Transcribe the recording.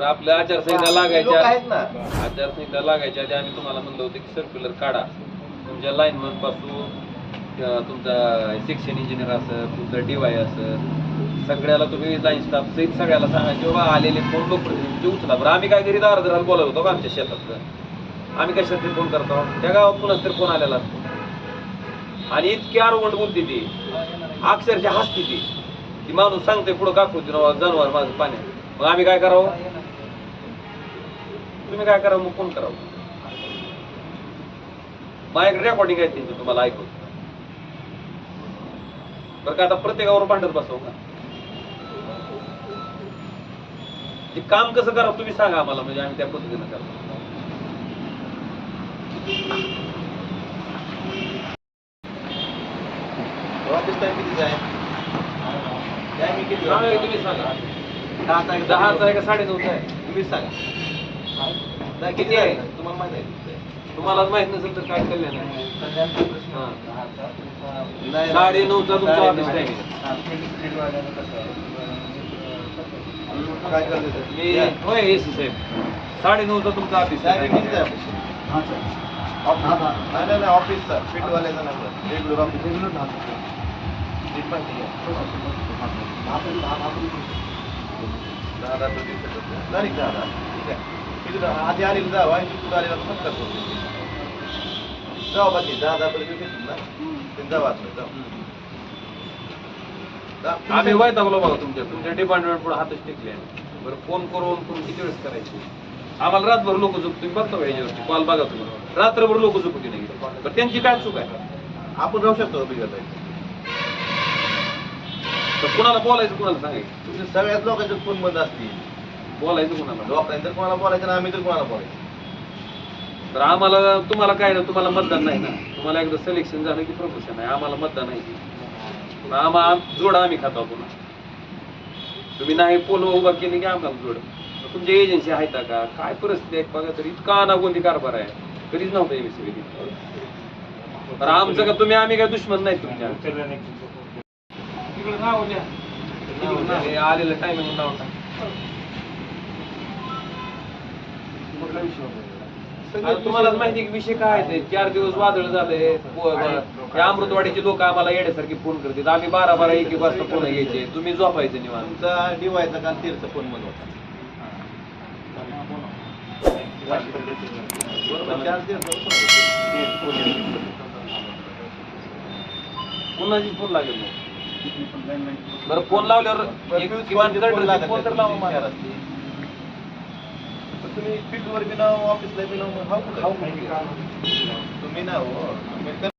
आपल्या आचारसंहिता लोक लागायच्या आहेत ना. आचारसंहिता लागायच्या आधी आम्ही तुम्हाला म्हणलं होतं की सर्क्युलर काढा. तुमच्या लाईनमनपासून किंवा तुमचा सेक्शन इंजिनियर असं तुमचं डीवाय असं सगळ्याला तुम्ही लाईन स्टाफ सहित सगळ्याला सांगा की बाबा आलेले फोन लोकप्रतिनिधी उचला. बरं आम्ही काय घरी दार धरायला बोलत होतो का आमच्या शेतातलं? आम्ही कशात फोन करतो त्या गावात कुणाच तरी फोन आलेला असतो. आणि इतकी आरोगंड बोलते ती. अक्षरशः हसते ती. की माणूस सांगते पुढं काकूती जनावर माझं पाण्यात मग आम्ही काय करावं? तुम्ही काय करावं मग कोण करावं? माझ्याकडे रेकॉर्डिंग आहे त्यांची तुम्हाला ऐकू बरं का आता प्रत्येकावर भांडत बसव का? ते काम कसं करावं तुम्ही सांगा आम्हाला म्हणजे आम्ही त्या पद्धतीनं करतो. ऑफिस टाइम कितीचा आहे टायमिंग किती तुम्ही सांगा. दहाचा आहे का का साडेनऊचा आहे. तुम्हीच सांगा. दहा किती आहे? तुम्हाला माहिती आहे तुम्हाला माहीत नसेल तर काय कल्याण आहे. नाही. साडे नऊचा तुमचा ऑफिस नऊ. टाइम काय करते? मी. होय एसी साहेब साडे नऊचा तुमचा ऑफिस? नाही नाही नाही ऑफिसचा नाही रेग्युलर ऑफिस दहा. ठीक आहे. दहा? आधी आलेलं जावं आणि कुठं आलेलं तर फटका करू. जाऊ बाकी दहा दहा प्रति सेकंद ना. ते जाऊ आतमध्ये, जाऊ. आम्ही वैतागलो बघा तुमच्या तुमच्या डिपार्टमेंट पुढे हातच टेकले बरं फोन करून करून किती वेळेस करायचे आम्हाला रातभर लोक झोप तुम्ही बघता का याच्यावरती कॉल बघा तुम्ही रात्रभर लोक झोपती नाही बरं त्यांची काय चूक आहे आपण राहू शकतो तर कुणाला बोलायचं कुणाला सांगायचं तुमच्या सगळ्याच लोकांचे फोन बंद असतील बोलायचं कुणाला? लोकांनी तर कोणाला बोलायचं ना आम्ही तर कोणाला बोलायचं? तर आम्हाला तुम्हाला काय ना तुम्हाला मतदान नाही ना? तुम्हाला एकदा सिलेक्शन झालं की प्रमोशन आहे. आम्हाला मतदान आहे पण आम्हाला जोड आम्ही खातो पुन्हा तुम्ही नाही पोल उभा केली की आम्हाला जोड. तुमची एजन्सी आहे का? काय परिस्थिती आहे? बघा तर इतका अनागोंदी कारभार आहे. कधीच नव्हता एम एस तर आमचं का तुम्ही आम्ही काय दुश्मन नाही तुमच्या. आलेलं टायमिंग नाव तुम्हालाच माहिती आहे की विषय काय आहे ते? चार दिवस वादळ झाले पो- ब- या अमृतवाडीचे लोक आम्हाला येण्यासारखे फोन करतात. आम्ही बारा बारा एक एक वाजता फोन घ्यायचे. तुम्ही झोपायचे निवांत. डिवायचा काल तेरचा फोन चार तेरचा फोन लागेल मग? बरं फोन लावल्यावर एक किमान फोन तर लावा चार मला. असते. तर तुम्ही फील्डवर बी नाव ऑफिसला बी नाव हाव कुठं? तुम्ही ना हो